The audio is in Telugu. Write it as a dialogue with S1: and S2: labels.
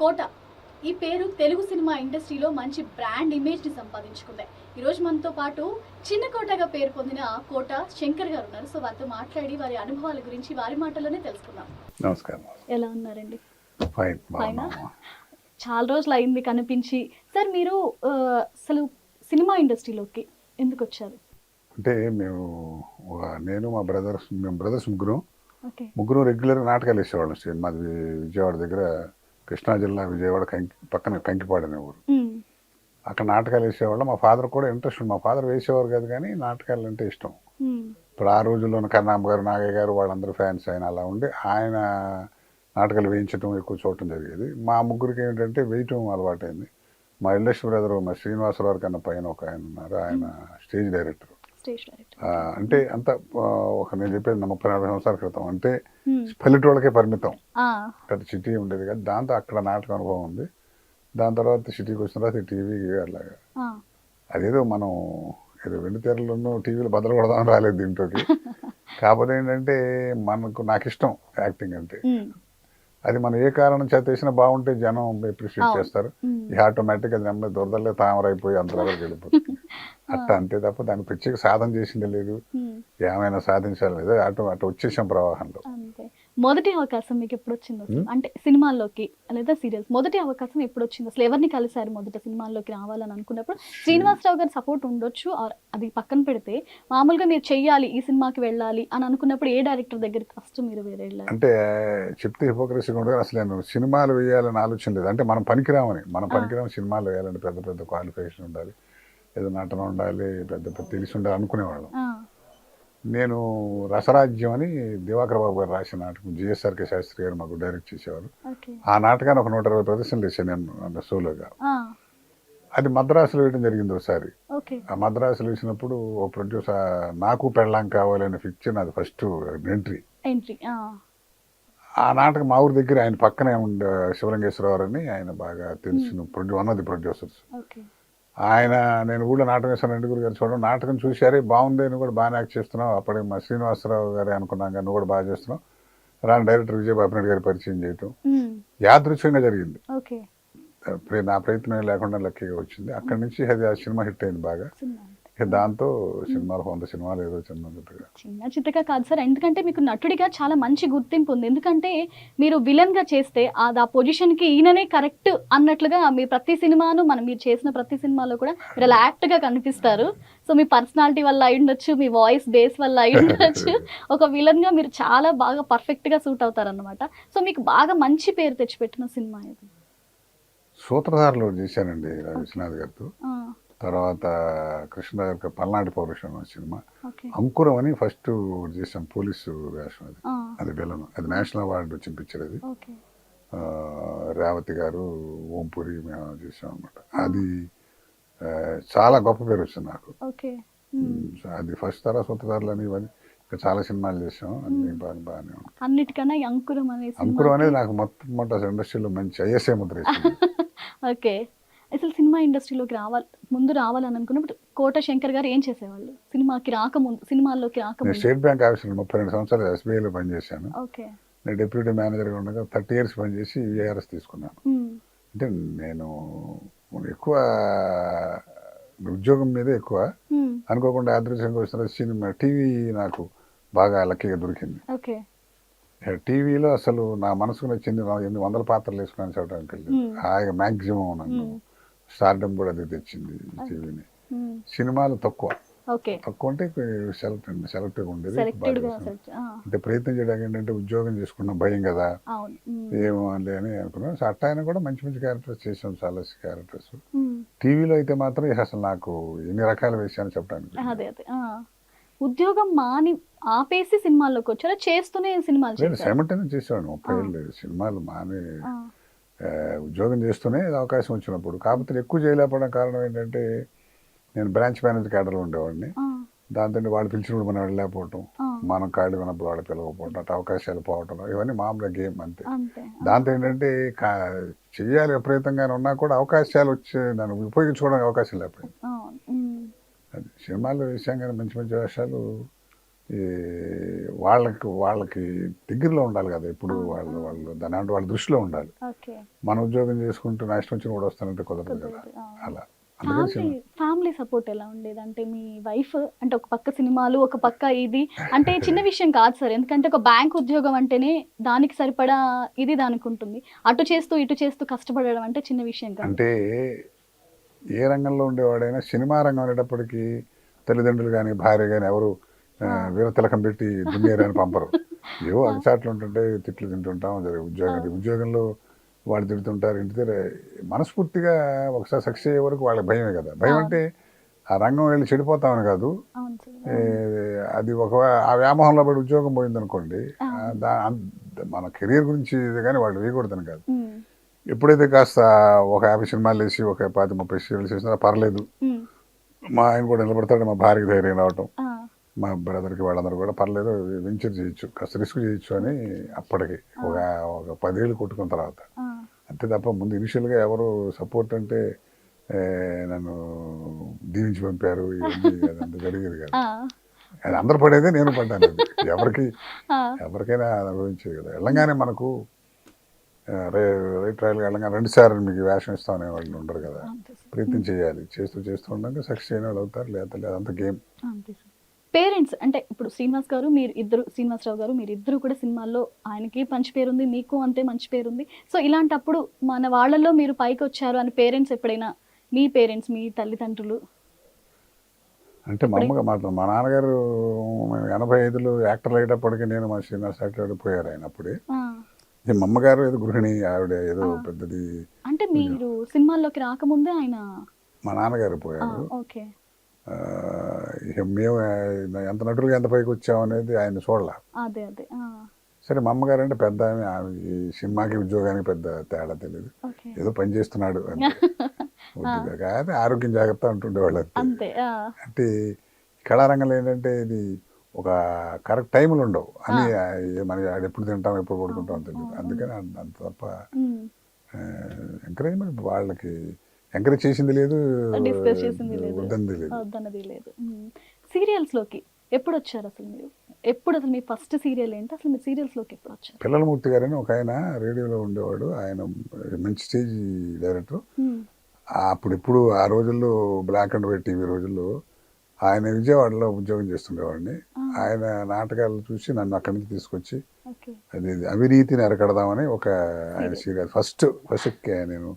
S1: కోట. ఈ పేరు తెలుగు సినిమా ఇండస్ట్రీలో మంచి బ్రాండ్ ఇమేజ్ని సంపాదించుకుంది. ఈ రోజు మనతో పాటు చిన్న కోటగా పేరు పొందిన కోట శంకర్ గారు ఉన్నారు. సో వారితో మాట్లాడి వారి అనుభవాల గురించి వారి మాటల్లోనే తెలుసుకుందాం.
S2: నమస్కారం.
S1: ఎలా ఉన్నారండి? చాలా రోజులు అయింది కనిపించి. సార్ మీరు అసలు సినిమా ఇండస్ట్రీలోకి ఎందుకు వచ్చారు?
S2: అంటే మేము నేను మా బ్రదర్స్ మేము బ్రదర్స్ ముగ్గురు. ముగ్గురు రెగ్యులర్గా నాటకాలు వేసేవాళ్ళం. మాది విజయవాడ దగ్గర కృష్ణా జిల్లా విజయవాడ కంకి పక్కన కంకిపాడు అనే ఊరు అక్కడ నాటకాలు వేసేవాళ్ళం. మా ఫాదర్ కూడా ఇంట్రెస్ట్ మా ఫాదర్ వేసేవారు కాదు కానీ నాటకాలు అంటే ఇష్టం. ఇప్పుడు ఆ రోజుల్లోనే కన్నాంబ గారు నాగయ్య గారు వాళ్ళందరూ ఫ్యాన్స్ ఆయన అలా ఉండి ఆయన నాటకాలు వేయించడం ఎక్కువ చూడటం జరిగేది. మా ముగ్గురికి ఏంటంటే వేయటం అలవాటైంది. మా ఎల్డెస్ట్ బ్రదర్ మా శ్రీనివాసరావు కన్నా పైన ఒక ఆయన ఉన్నారు. ఆయన స్టేజ్ డైరెక్టర్. అంటే అంత ఒక నేను చెప్పేది ముప్పై నలభై సంవత్సరాల క్రితం. అంటే పల్లెటూళ్ళకే పరిమితం. పెద్ద సిటీ ఉండేది కదా. దాంతో అక్కడ నాటక అనుభవం ఉంది. దాని తర్వాత సిటీకి వచ్చిన తర్వాత టీవీ అలాగా. అదేదో మనం ఏదో వెండి తెరలను టీవీలో బదులు కొడదాం రాలేదు దీంట్లోకి. కాకపోతే ఏంటంటే మనకు నాకు ఇష్టం యాక్టింగ్ అంటే. అది మనం ఏ కారణం చేత వేసినా బాగుంటే జనం అప్రిషియేట్. చేస్తారు. ఈ ఆటోమేటిక్ అది నెమ్మది దొరదలే తామరైపోయి అంతలోకి వెళ్ళిపోతుంది అట్లా అంతే తప్ప దానికి ప్రత్యేక సాధన చేసింది లేదు. ఏమైనా సాధించాలి లేదు అటు అటు వచ్చేసాం ప్రవాహంలో.
S1: మొదటి అవకాశం మీకు ఎప్పుడు వచ్చింది అసలు అంటే సినిమాల్లోకి లేదా సీరియల్స్? మొదటి అవకాశం ఎప్పుడు వచ్చింది అసలు ఎవరిని కలిసారు మొదట సినిమాల్లోకి రావాలని అనుకున్నప్పుడు? శ్రీనివాసరావు గారి సపోర్ట్ ఉండొచ్చు అది పక్కన పెడితే మామూలుగా మీరు చెయ్యాలి ఈ సినిమాకి వెళ్ళాలి అని అనుకున్నప్పుడు ఏ డైరెక్టర్ దగ్గరికి ఫస్ట్ మీరు వేరే వెళ్ళారు?
S2: అంటే చెప్తే హిపోక్రసీగా ఉండదు. అసలు నేను సినిమాలు వేయాలని ఆలోచన లేదు. అంటే మనం పనికిరామని. మనం పనికిరాము సినిమాలు వేయాలంటే పెద్ద పెద్ద క్వాలిఫికేషన్ ఉండాలి. ఏదో నటన ఉండాలి పెద్ద పెద్ద తెలిసి ఉండాలి అనుకునేవాళ్ళం. నేను రసరాజ్యం అని దివాకర్ బాబు గారు రాసిన నాటకం జిఎస్ఆర్కే శాస్త్రి గారు మాకు డైరెక్ట్ చేసేవారు. ఆ నాటకాన్ని ఒక నూట ఇరవై ప్రదర్శనలు వేసాను నేను సోలోగా. అది మద్రాసులో వేయడం జరిగింది ఒకసారి. ఆ మద్రాసులో వేసినప్పుడు ఓ ప్రొడ్యూసర్ నాకు పెళ్ళాం కావాలని ఫిక్చర్ అది ఫస్ట్ ఎంట్రీ.
S1: ఎంట్రీ
S2: ఆ. నాటకం మా ఊరి దగ్గర ఆయన పక్కనే ఉండే శివలింగేశ్వరరావు అని ఆయన బాగా తెలిసిన ప్రొడ్యూ వన్ ఆఫ్ ది ప్రొడ్యూసర్స్ ఆయన నేను ఊళ్ళో నాటకం వేసాను రెండుగురు గారు చూడడం నాటకం చూశారే బాగుంది నువ్వు కూడా బాగా యాక్ట్ చేస్తున్నావు. అప్పటికి మా శ్రీనివాసరావు గారే అనుకున్నాం కానీ నువ్వు కూడా బాగా చేస్తున్నావు. రాని డైరెక్టర్ విజయబాబు నాయుడు గారి పరిచయం చేయటం యాదృచ్ఛంగా జరిగింది. నా ప్రయత్నం లేకుండా లక్కీగా వచ్చింది. అక్కడి నుంచి అది ఆ సినిమా హిట్ అయింది బాగా. దాంతో సినిమాలు వంద సినిమాలు ఏదో చిన్న
S1: చిన్న చిత్తగా కాదు సార్ ఎందుకంటే మీకు నటుడిగా చాలా మంచి గుర్తింపు ఉంది. ఎందుకంటే మీరు విలన్గా చేస్తే ఆ పొజిషన్కి ఈయననే కరెక్ట్ అన్నట్లుగా మీ ప్రతి సినిమాను మనం మీరు చేసిన ప్రతి సినిమాలో కూడా మీరు అలా యాక్ట్గా కనిపిస్తారు. సో మీ పర్సనాలిటీ వల్ల అయి ఉండొచ్చు మీ వాయిస్ బేస్ వల్ల అయి ఉండొచ్చు. ఒక విలన్గా మీరు చాలా బాగా పర్ఫెక్ట్గా సూట్ అవుతారు అనమాట సో మీకు బాగా మంచి పేరు తెచ్చిపెట్టిన సినిమా ఇది
S2: సూత్రధారులు చేశానండి విశ్వనాథ్ గారితో తర్వాత కృష్ణ గారి పల్నాటి పౌరుషం సినిమా. అంకురం అని ఫస్ట్ చేసాం పోలీసు వేషం అది. అది విలను అది నేషనల్ అవార్డు వచ్చిన పిక్చర్ అది. రేవతి గారు ఓంపురి మేము చేసాం అనమాట అది చాలా గొప్ప పేరు వచ్చింది నాకు. అది ఫస్ట్ తర్వాత సూత్రధారులు అని ఇవన్నీ. ఇంకా చాలా సినిమాలు చేసాం. అన్ని బాగా బాగానే ఉంటాయి
S1: అన్నిటికన్నా అంకురం అనే
S2: అంకురం అనేది నాకు మొత్తం మొట్ట ఇండస్ట్రీలో మంచి ఐఎస్ఐ ముద్ర
S1: ఓకే. అసలు సినిమా ఇండస్ట్రీలోకి రావాలి ముందు రావాలని అనుకున్నప్పుడు కోట శంకర్ గారు ఏం చేసేవాళ్ళు? సినిమాకి రాకముందు సినిమాల్లోకి రాకముందు.
S2: స్టేట్ బ్యాంక్ ఆఫీసులో ముప్పై రెండు సంవత్సరాలు ఎస్బీఐలో పనిచేశాను.
S1: ఓకే.
S2: నేను డిప్యూటీ మేనేజర్గా ఉండగా థర్టీ ఇయర్స్ పనిచేసి విఆర్ఎస్ తీసుకున్నాను. అంటే నేను ఎక్కువ ఉద్యోగం మీదే ఎక్కువ అనుకోకుండా యాదృశ్యంగా వచ్చిన సినిమా టీవీ నాకు బాగా లక్కీగా దొరికింది.
S1: ఓకే.
S2: టీవీలో అసలు నా మనసుకు నచ్చింది ఎనిమిది వందల పాత్రలు వేసుకున్నాను
S1: Hmm.
S2: హాయిగా మ్యాక్సిమం నన్ను. స్టార్డమ్ కూడా అది తెచ్చింది టీవీని. సినిమాలు తక్కువ. తక్కువ అంటే సెలెక్ట్ సెలెక్ట్గా ఉండేది అంటే ప్రయత్నం చేయడానికి ఏంటంటే ఉద్యోగం చేసుకున్న భయం కదా. ఏమో అని అని అనుకున్నాను సో అట్ట ఆయన కూడా మంచి మంచి క్యారెక్టర్స్ చేసాం చాలా క్యారెక్టర్స్. టీవీలో అయితే మాత్రం అసలు నాకు ఎన్ని రకాలు వేసాను చెప్పడానికి.
S1: అదే అదే. ఆ. ఉద్యోగం మాని ఆపేసి సినిమాల్లోకి వచ్చారా? చేస్తూనే సినిమాలు
S2: సైమల్టేనే చేసేవాడు ముప్పై ఏళ్ళు సినిమాలు మానే ఉద్యోగం చేస్తూనే అవకాశం వచ్చినప్పుడు. కాకపోతే ఎక్కువ చేయలేకపోవడం కారణం ఏంటంటే నేను బ్రాంచ్ మేనేజర్ క్యాడర్లో ఉండేవాడిని. దాంతో వాళ్ళు పిలిచినప్పుడు మనం వెళ్ళలేకపోవటం మనం ఖాళీ ఉన్నప్పుడు వాళ్ళు పిలవకపోవటం అటు అవకాశాలు పోవటం ఇవన్నీ మామూలుగా గేమ్ అంతే. దాంతో ఏంటంటే కా- చెయ్యాలి విపరీతంగానే ఉన్నా కూడా అవకాశాలు వచ్చే దాన్ని ఉపయోగించుకోవడానికి అవకాశం లేకపోయింది. సినిమాల్లో వేసాం కానీ మంచి మంచి వేషాలు వాళ్ళకి వాళ్ళకి దగ్గరలో ఉండాలి కదా. ఎప్పుడు వాళ్ళు వాళ్ళు దాని అంటే వాళ్ళ దృష్టిలో ఉండాలి. మన ఉద్యోగం చేసుకుంటూ నా ఇష్టం వచ్చిన కూడా వస్తానంటే కుదరదు కదా. అలా.
S1: ఫ్యామిలీ సపోర్ట్ ఎలా ఉండేది? అంటే మీ వైఫ్ అంటే ఒక పక్క సినిమాలు ఒక పక్క ఇది. అంటే చిన్న విషయం కాదు సార్. ఎందుకంటే ఒక బ్యాంక్ ఉద్యోగం అంటేనే దానికి సరిపడా ఇది దానికి ఉంటుంది. అటు చేస్తూ ఇటు చేస్తూ కష్టపడడం అంటే చిన్న విషయం కాదు.
S2: అంటే ఏ రంగంలో ఉండేవాడైనా సినిమా రంగం అనేటప్పటికీ తల్లిదండ్రులు కానీ భార్య కానీ ఎవరు ఆ, వీర తిలకం పెట్టి దున్నేరని పంపరు. ఏవో అగచాట్లు ఉంటుంటే తిట్లు తింటుంటాం జరిగే ఉద్యోగం ఉద్యోగంలో వాళ్ళు తిడుతుంటారు ఇంటి దగ్గర మనస్ఫూర్తిగా ఒకసారి సక్సెస్ అయ్యే వరకు వాళ్ళకి భయమే కదా. భయం అంటే ఆ రంగం వెళ్ళి చెడిపోతామని కాదు. అది ఒక ఆ వ్యామోహంలో పడి ఉద్యోగం పోయిందనుకోండి మన కెరీర్ గురించి ఇది కానీ వాళ్ళు వేయకూడదని కాదు. ఎప్పుడైతే కాస్త ఒక యాభై సినిమాలు వేసి ఒక పాతి ముప్పై సీరియల్స్ వేసినా పర్లేదు. మా ఆయన కూడా నిలబడతాడు మా భార్యకి ధైర్యం రావటం. మా బ్రదర్కి వాళ్ళందరూ కూడా పర్లేదు వెంచర్ చేయొచ్చు కాస్త రిస్క్ చేయొచ్చు అని అప్పటికి ఒక ఒక పదేళ్ళు కొట్టుకున్న తర్వాత. అంతే తప్ప ముందు ఇనిషియల్గా ఎవరు సపోర్ట్ అంటే నన్ను దీవించి పంపారు అదంతా జరిగేది కాదు. అది అందరు పడేదే నేను పడ్డాను. ఎవరికి ఎవరికైనా అనుభవించేది కదా. వెళ్ళంగానే మనకు రైట్ రాయల్గా వెళ్ళంగానే రెండు సార్లు మీకు వేషం ఇస్తామనే వాళ్ళు ఉండరు కదా.
S1: అంతే
S2: ప్రయత్నం చేయాలి. చేస్తూ చేస్తూ ఉండగా సక్సెస్ అయిన వాళ్ళు అవుతారు లేదా లేదు అంత గేమ్.
S1: అంతే పేరెంట్స్ అంటే ఇప్పుడు శ్రీనివాస్ గారు మీరు ఇద్దరు శ్రీనివాసరావు గారు మీరు ఇద్దరు కూడా సినిమాల్లో ఆయనకి మంచి పేరు ఉంది మీకు అంతే మంచి పేరు ఉంది సో ఇలాంటప్పుడు మన వాళ్ళల్లో మీరు పైకి వచ్చారు అని పేరెంట్స్ ఎప్పుడైనా మీ పేరెంట్స్ మీ తల్లిదండ్రులు?
S2: అంటే మా అమ్మగా మాత్రం మా నాన్నగారు ఎనభై ఐదులో యాక్టర్ అయ్యేటప్పటికి నేను మా శ్రీనివాస్ యాక్టర్ పోయారు ఆయన అప్పుడే మా అమ్మగారు ఏదో గృహిణి ఆవిడ ఏదో పెద్దది.
S1: అంటే మీరు సినిమాల్లోకి రాకముందే ఆయన
S2: మా నాన్నగారు పోయారు.
S1: ఓకే.
S2: మేము ఎంత నటులుగా ఎంత పైకి వచ్చామనేది ఆయన చూడాల.
S1: అదే అదే ఆ,
S2: సరే మా అమ్మగారు అంటే పెద్ద ఆమె ఈ సినిమాకి ఉద్యోగానికి పెద్ద తేడా తెలియదు ఏదో పని చేస్తున్నాడు వద్దుగా. కానీ ఆరోగ్యం జాగ్రత్త అంటుండేవాళ్ళు అంతే. అంటే కళారంగంలో ఏంటంటే ఇది ఒక కరెక్ట్ టైంలు ఉండవు. అని మన ఆడ ఎప్పుడు తింటాం ఎప్పుడు పడుకుంటాం తెలియదు అందుకని అంత తప్ప ఎంకరేజ్మెంట్ వాళ్ళకి ఎంకరేజ్ చేసింది లేదు
S1: డిస్కస్ చేసింది లేదు.
S2: లేదు.
S1: సీరియల్స్లోకి ఎప్పుడు వచ్చారు అసలు మీరు? ఎప్పుడు అసలు మీ ఫస్ట్ సీరియల్ ఏంటి? అసలు మీరు సీరియల్స్లోకి ఎప్పుడు వచ్చారు
S2: పిల్లలమూర్తి గారని ఒక ఆయన రేడియోలో ఉండేవాడు. ఆయన మంచి స్టేజ్ డైరెక్టర్. అప్పుడు ఇప్పుడు ఆ రోజుల్లో బ్లాక్ అండ్ వైట్ టీవీ రోజుల్లో ఆయన విజయవాడలో ఉద్యోగం చేస్తుండేవాడిని. ఆయన నాటకాలు చూసి నన్ను అక్కడి నుంచి తీసుకొచ్చి అది అవినీతిని అరకడదామని ఒక ఆయన సీరియల్. ఫస్ట్ ఫస్ట్ నేను